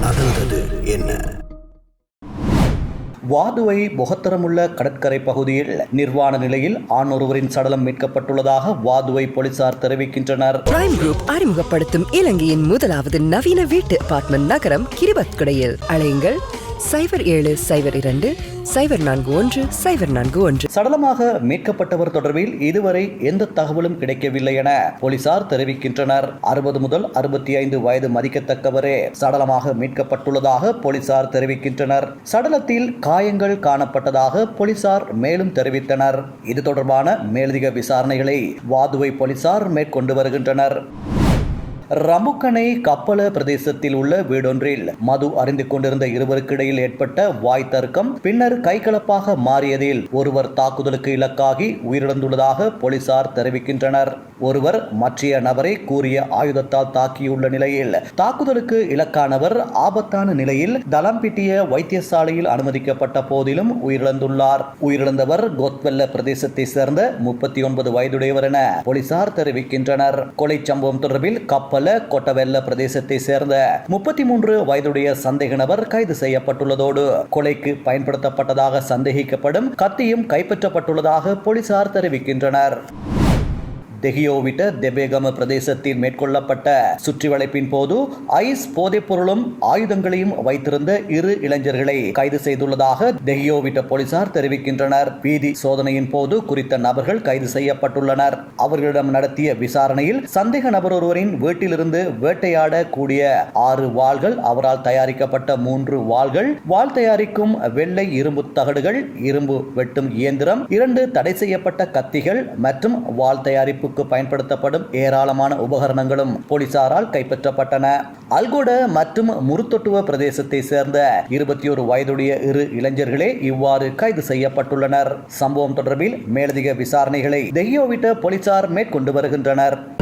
நடந்தது என்ன? வாதுவை முகத்தரமுள்ள கடற்கரை பகுதியில் நிர்வாண நிலையில் ஆண் ஒருவரின் சடலம் மீட்கப்பட்டுள்ளதாக வாதுவை போலீசார் தெரிவிக்கின்றனர். பிரைம் குரூப் அறிமுகப்படுத்தும் இலங்கையின் முதலாவது நவீன வீட்டு அபார்ட்மெண்ட் நகரம் கிரிபத்குடையில். அழையுங்கள் சைபர் ஏழு சைபர் இரண்டு சைபர் நான்கு ஒன்று சைபர் நான்கு ஒன்று. சடலமாக மீட்கப்பட்டவர் தொடர்பில் இதுவரை எந்த தகவலும் கிடைக்கவில்லை என போலீசார் தெரிவிக்கின்றனர். அறுபது முதல் அறுபத்தி ஐந்து வயது மதிக்கத்தக்கவரே சடலமாக மீட்கப்பட்டுள்ளதாக போலீசார் தெரிவிக்கின்றனர். சடலத்தில் காயங்கள் காணப்பட்டதாக போலீசார் மேலும் தெரிவித்தனர். இது தொடர்பான மேலதிக விசாரணைகளை வாதுவை போலீசார் மேற்கொண்டு வருகின்றனர். ரமுக்கனை கப்பல பிரதேசத்தில் உள்ள வீடொன்றில் மது அறிந்து கொண்டிருந்த இருவருக்கிடையில் ஏற்பட்ட வாய் தர்க்கம் பின்னர் கைகலப்பாக மாறியதில் ஒருவர் தாக்குதலுக்கு இலக்காகி உயிரிழந்துள்ளதாக போலீசார் தெரிவிக்கின்றனர். ஒருவர் மற்றைய நபரை கூறிய ஆயுதத்தால் தாக்கியுள்ள நிலையில் தாக்குதலுக்கு இலக்கானவர் ஆபத்தான நிலையில் தளம்பிட்டிய வைத்தியசாலையில் அனுமதிக்கப்பட்ட போதிலும் உயிரிழந்துள்ளார். உயிரிழந்தவர் கோத்வெல்ல பிரதேசத்தை சேர்ந்த முப்பத்தி ஒன்பது வயதுடையவர் என போலீசார் தெரிவிக்கின்றனர். கொலை சம்பவம் தொடர்பில் கப்பல் பல கொட்டவெல்ல பிரதேசத்தை சேர்ந்த முப்பத்தி மூன்று வயதுடைய சந்தேக நபர் கைது செய்யப்பட்டுள்ளதோடு கொலைக்கு பயன்படுத்தப்பட்டதாக சந்தேகிக்கப்படும் கத்தியும் கைப்பற்றப்பட்டுள்ளதாக போலீசார் தெரிவிக்கின்றனர். தெஹியோவிட்ட தெபேகம பிரதேசத்தில் மேற்கொள்ளப்பட்ட சுற்றி வளைப்பின் போது ஐஸ் போதைப் பொருளும் ஆயுதங்களையும் வைத்திருந்த இரு இளைஞர்களை கைது செய்துள்ளதாக தெஹியோவிட்ட போலீசார் தெரிவிக்கின்றனர். வீதி சோதனையின் போது குறித்த நபர்கள் கைது செய்யப்பட்டுள்ளனர். அவர்களிடம் நடத்திய விசாரணையில் சந்தேக நபர் ஒருவரின் வீட்டிலிருந்து வேட்டையாட கூடிய ஆறு வாள்கள் அவரால் தயாரிக்கப்பட்ட மூன்று வாள்கள் வாள் தயாரிக்கும் வெள்ளை இரும்பு தகடுகள் இரும்பு வெட்டும் இயந்திரம் இரண்டு தடை செய்யப்பட்ட கத்திகள் மற்றும் வாள் தயாரிப்பு தீர்ப்புக்கு பயன்படுத்தப்படும் ஏராளமான உபகரணங்களும் போலீசாரால் கைப்பற்றப்பட்டன. அல்கொட மற்றும் முருத்தொட்டுவ பிரதேசத்தை சேர்ந்த இருபத்தி ஒரு வயதுடைய இரு இளைஞர்களே இவ்வாறு கைது செய்யப்பட்டுள்ளனர். சம்பவம் தொடர்பில் மேலதிக விசாரணைகளை தெய்யோவிட்ட போலீசார் மேற்கொண்டு வருகின்றனர்.